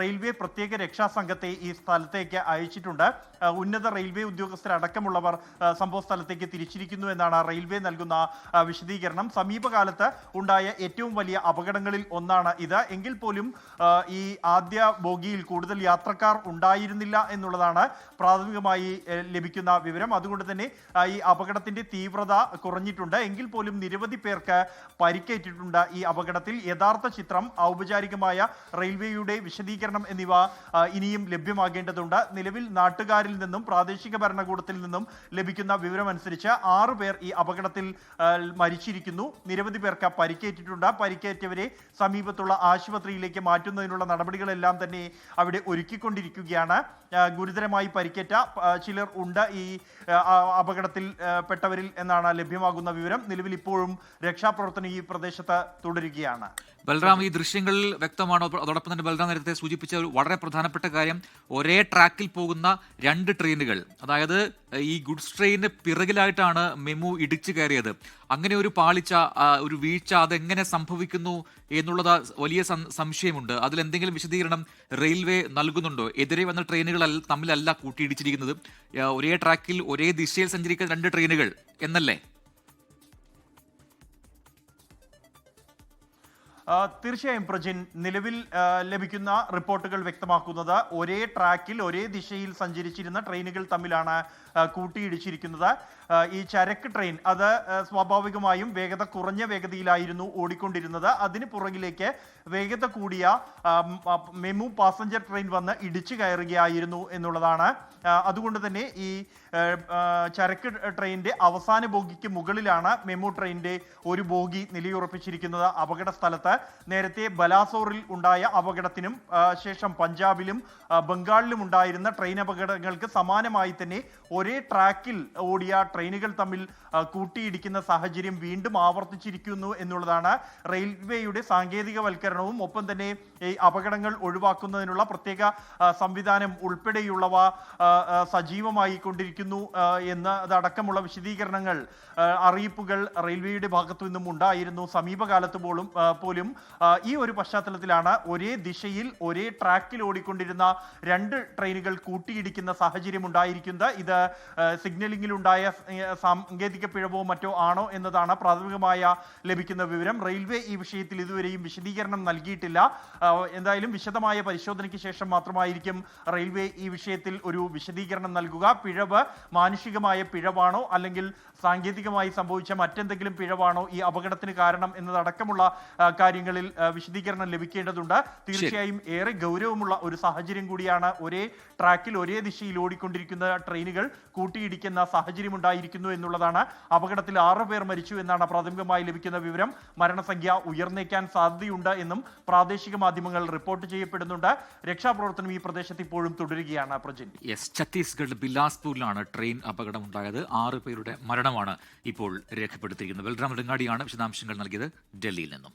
Railway പ്രത്യേക രക്ഷാസംഘത്തെ ഈ സ്ഥലത്തേക്ക് അയച്ചിട്ടുണ്ട്. ഉന്നത റെയിൽവേ ഉദ്യോഗസ്ഥരടക്കമുള്ളവർ സംഭവ സ്ഥലത്തേക്ക് തിരിച്ചിരിക്കുന്നു എന്നാണ് റെയിൽവേ നൽകുന്ന വിശദീകരണം. സമീപകാലത്ത് ഉണ്ടായ ഏറ്റവും വലിയ അപകടങ്ങളിൽ ഒന്നാണ് ഇത്. എങ്കിൽ പോലും ഈ ആദ്യ ബോഗിയിൽ കൂടുതൽ യാത്രക്കാർ ഉണ്ടായിരുന്നില്ല എന്നുള്ളതാണ് പ്രാഥമികമായി ലഭിക്കുന്ന വിവരം. അതുകൊണ്ട് തന്നെ ഈ അപകടത്തിന്റെ തീവ്രത കുറഞ്ഞിട്ടുണ്ട്. എങ്കിൽ പോലും നിരവധി പേർക്ക് പരിക്കേറ്റിട്ടുണ്ട് ഈ അപകടത്തിൽ. യഥാർത്ഥ ചിത്രം ഔപചാരികമായ റെയിൽവേയുടെ വിശദീകരണം എന്നിവ ഇനിയും ലഭ്യമാകേണ്ടതുണ്ട്. നിലവിൽ നാട്ടുകാരിൽ നിന്നും പ്രാദേശിക ഭരണകൂടത്തിൽ നിന്നും ലഭിക്കുന്ന വിവരമനുസരിച്ച് ആറു പേർ ഈ അപകടത്തിൽ മരിച്ചിരിക്കുന്നു. നിരവധി പേർക്ക് പരിക്കേറ്റിട്ടുണ്ട്. പരിക്കേറ്റവരെ സമീപത്തുള്ള ആശുപത്രിയിലേക്ക് മാറ്റുന്നതിനുള്ള നടപടികളെല്ലാം തന്നെ അവിടെ ഒരുക്കിക്കൊണ്ടിരിക്കുകയാണ്. ഗുരുതരമായി പരിക്കേറ്റ ചിലർ ഉണ്ട് ഈ അപകടത്തിൽ പെട്ടവരിൽ എന്നാണ് ലഭ്യമാകുന്ന വിവരം. നിലവിൽ ഇപ്പോഴും രക്ഷാപ്രവർത്തനം ഈ പ്രദേശത്ത് തുടരുകയാണ്. ബൽറാം ഈ ദൃശ്യങ്ങളിൽ വ്യക്തമാണോ? അതോടൊപ്പം തന്നെ ബൽറാം നേരത്തെ സൂചിപ്പിച്ച ഒരു വളരെ പ്രധാനപ്പെട്ട കാര്യം. ഒരേ ട്രാക്കിൽ പോകുന്ന രണ്ട് ട്രെയിനുകൾ അതായത് ഈ ഗുഡ്സ് ട്രെയിനിന് പിറകിലായിട്ടാണ് മെമു ഇടിച്ചു കയറിയത്. അങ്ങനെ ഒരു പാളിച്ച ഒരു വീഴ്ച അതെങ്ങനെ സംഭവിക്കുന്നു എന്നുള്ളത് വലിയ സംശയമുണ്ട്. അതിൽ എന്തെങ്കിലും വിശദീകരണം റെയിൽവേ നൽകുന്നുണ്ടോ? എതിരെ വന്ന ട്രെയിനുകൾ തമ്മിലല്ല കൂട്ടിയിടിച്ചിരിക്കുന്നത്. ഒരേ ട്രാക്കിൽ ഒരേ ദിശയിൽ സഞ്ചരിക്കുന്ന രണ്ട് ട്രെയിനുകൾ എന്നല്ലേ? തീർച്ചയായും പ്രജിൻ നിലവിൽ ലഭിക്കുന്ന റിപ്പോർട്ടുകൾ വ്യക്തമാക്കുന്നത് ഒരേ ട്രാക്കിൽ ഒരേ ദിശയിൽ സഞ്ചരിച്ചിരുന്ന ട്രെയിനുകൾ തമ്മിലാണ് കൂട്ടിയിടിച്ചിരിക്കുന്നത്. ഈ ചരക്ക് ട്രെയിൻ അത് സ്വാഭാവികമായും വേഗത കുറഞ്ഞ വേഗതയിലായിരുന്നു ഓടിക്കൊണ്ടിരുന്നത്. അതിന് പുറകിലേക്ക് വേഗത കൂടിയ മെമു പാസഞ്ചർ ട്രെയിൻ വന്ന് ഇടിച്ചു കയറുകയായിരുന്നു എന്നുള്ളതാണ്. അതുകൊണ്ട് തന്നെ ഈ ചരക്ക് ട്രെയിനിന്റെ അവസാന ബോഗിക്ക് മുകളിലാണ് മെമു ട്രെയിനിന്റെ ഒരു ബോഗി നിലയുറപ്പിച്ചിരിക്കുന്നത്. അപകട സ്ഥലത്ത് നേരത്തെ ബലാസോറിൽ ഉണ്ടായ അപകടത്തിനും ശേഷം പഞ്ചാബിലും ബംഗാളിലും ഉണ്ടായിരുന്ന ട്രെയിൻ അപകടങ്ങൾക്ക് സമാനമായി തന്നെ ഒരേ ട്രാക്കിൽ ഓടിയ ട്രെയിനുകൾ തമ്മിൽ കൂട്ടിയിടിക്കുന്ന സാഹചര്യം വീണ്ടും ആവർത്തിച്ചിരിക്കുന്നു എന്നുള്ളതാണ് റെയിൽവേയുടെ സാങ്കേതികവൽക്കരണവും. ഒപ്പം തന്നെ ഈ അപകടങ്ങൾ ഒഴിവാക്കുന്നതിനുള്ള പ്രത്യേക സംവിധാനം ഉൾപ്പെടെയുള്ളവ സജീവമായി കൊണ്ടിരിക്കുന്നു എന്നതടക്കമുള്ള വിശദീകരണങ്ങൾ അറിയിപ്പുകൾ റെയിൽവേയുടെ ഭാഗത്തു നിന്നും ഉണ്ടായിരുന്നു. സമീപകാലത്ത് പോലും പോലും ആ, ഈ ഒരു പശ്ചാത്തലത്തിലാണ് ഒരേ ദിശയിൽ ഒരേ ട്രാക്കിൽ ഓടിക്കൊണ്ടിരുന്ന രണ്ട് ട്രെയിനുകൾ കൂട്ടിയിടിക്കുന്ന സാഹചര്യം ഉണ്ടായിരിക്കുന്നത്. ഇത് സിഗ്നലിംഗിലുണ്ടായ സാങ്കേതിക പിഴവോ മറ്റോ ആണോ എന്നതാണ് പ്രാഥമികമായ ലഭിക്കുന്ന വിവരം. റെയിൽവേ ഈ വിഷയത്തിൽ ഇതുവരെയും വിശദീകരണം നൽകിയിട്ടില്ല. എന്തായാലും വിശദമായ പരിശോധനയ്ക്ക് ശേഷം മാത്രമായിരിക്കും റെയിൽവേ ഈ വിഷയത്തിൽ ഒരു വിശദീകരണം നൽകുക. പിഴവ് മാനുഷികമായ പിഴവാണോ അല്ലെങ്കിൽ സാങ്കേതികമായി സംഭവിച്ച മറ്റെന്തെങ്കിലും പിഴവാണോ ഈ അപകടത്തിന് കാരണം എന്നതടക്കമുള്ള ആ, കാര്യങ്ങളിൽ വിശദീകരണം ലഭിക്കേണ്ടതുണ്ട്. തീർച്ചയായും ഏറെ ഗൗരവമുള്ള ഒരു സാഹചര്യം കൂടിയാണ് ഒരേ ട്രാക്കിൽ ഒരേ ദിശയിൽ ഓടിക്കൊണ്ടിരിക്കുന്ന ട്രെയിനുകൾ കൂട്ടിയിടിക്കുന്ന സാഹചര്യം ഉണ്ടായിരിക്കുന്നു എന്നുള്ളതാണ് അപകടത്തിൽ ആറ് പേർ മരിച്ചു എന്നാണ് പ്രാഥമികമായി ലഭിക്കുന്ന വിവരം. മരണസംഖ്യ ഉയർന്നേക്കാൻ സാധ്യതയുണ്ട് എന്നും പ്രാദേശിക മാധ്യമങ്ങൾ റിപ്പോർട്ട് ചെയ്യപ്പെടുന്നുണ്ട്. രക്ഷാപ്രവർത്തനം ഈ പ്രദേശത്ത് ഇപ്പോഴും തുടരുകയാണ് പ്രജൻ യെസ് ഛത്തീസ്ഗഡ് ബിലാസ്പൂരിലാണ് ട്രെയിൻ അപകടം ഉണ്ടായത് ആറ് പേരുടെ മരണമാണ് ഇപ്പോൾ രേഖപ്പെടുത്തിയിരിക്കുന്നത്. ബൽറാം രങ്ങാടിയാണ് വിശദാംശങ്ങൾ നൽകിയത്. ഡൽഹിയിൽ നിന്നും.